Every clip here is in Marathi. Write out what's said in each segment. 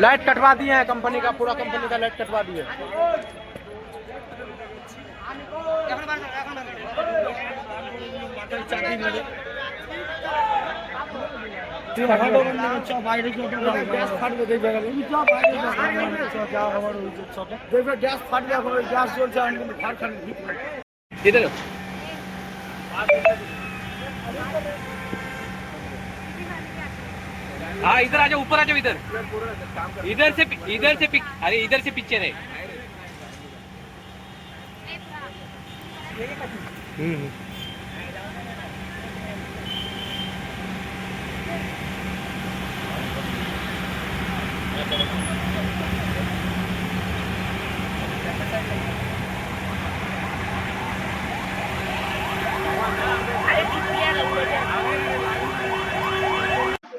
लाइट कटवा दिए हैं कंपनी का पूरा कंपनी का लाइट कटवा दिए। इधर हाँ इधर आ जाओ ऊपर आ जाओ इधर। इधर से इधर से पिक अरे इधर से पिक्चर है।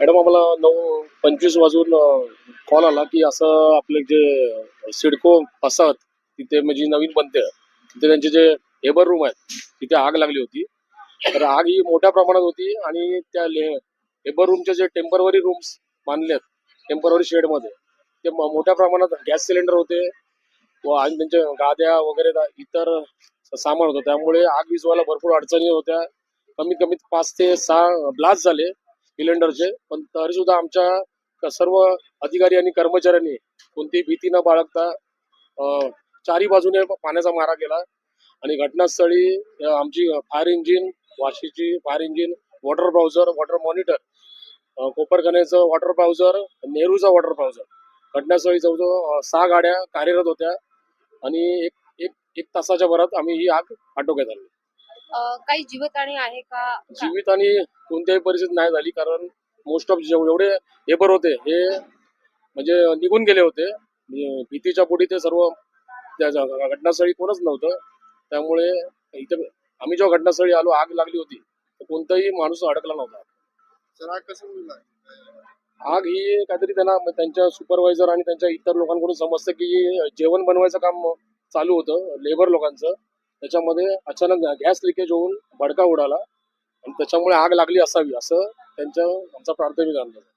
मॅडम आम्हाला नऊ पंचवीस वाजून कॉल आला की असं आपले जे सिडको फसात तिथे म्हणजे नवीन बनते. तिथे त्यांचे जे लेबर रूम आहेत तिथे आग लागली होती. तर आग ही मोठ्या प्रमाणात होती आणि त्या लेबर रूमचे जे टेंपररी रूम्स बांधलेत टेंपररी शेडमध्ये ते मोठ्या प्रमाणात गॅस सिलेंडर होते. व आणि त्यांच्या गाद्या वगैरे इतर सामान होतं. त्यामुळे आग विजवायला भरपूर अडचणी होत्या. कमीत कमी पाच ते सहा ब्लास्ट झाले. सिलेंडरचे पण तरी सुद्धा आमच्या सर्व अधिकारी आणि कर्मचाऱ्यांनी कोणतीही भीती न बाळगता चारी बाजूने पाण्याचा मारा केला. आणि घटनास्थळी आमची fire engine वाशीची fire engine water browser water monitor कोपरखान्याचं water browser नेहरूचा वॉटर ब्राउझर. घटनास्थळी जवळजवळ सहा गाड्या कार्यरत होत्या. आणि एक एक एक तासाच्या भरात आम्ही ही आग आटोक्यात आणली. काही जीवितहानी आहे का? जीवित आणि कोणत्याही परिस्थितीत नाही झाली कारण मोस्ट ऑफ जेवढे लेबर होते हे म्हणजे निघून गेले होते. म्हणजे भीतीच्या पोटी ते सर्व त्या जा- घटनास्थळी कोणच नव्हतं. त्यामुळे इथे आम्ही जेव्हा घटनास्थळी आलो आग लागली होती तर कोणताही माणूस अडकला नव्हता. आग ही काहीतरी त्यांना त्यांच्या सुपरवायझर आणि त्यांच्या इतर लोकांकडून समजतं की जेवण बनवायचं काम चालू होतं लेबर लोकांचं. त्याच्यामध्ये अचानक गॅस लिकेज होऊन भडका उडाला आणि त्याच्यामुळे आग लागली असावी असं त्यांच्या आमचा प्राथमिक अंदाज आहे.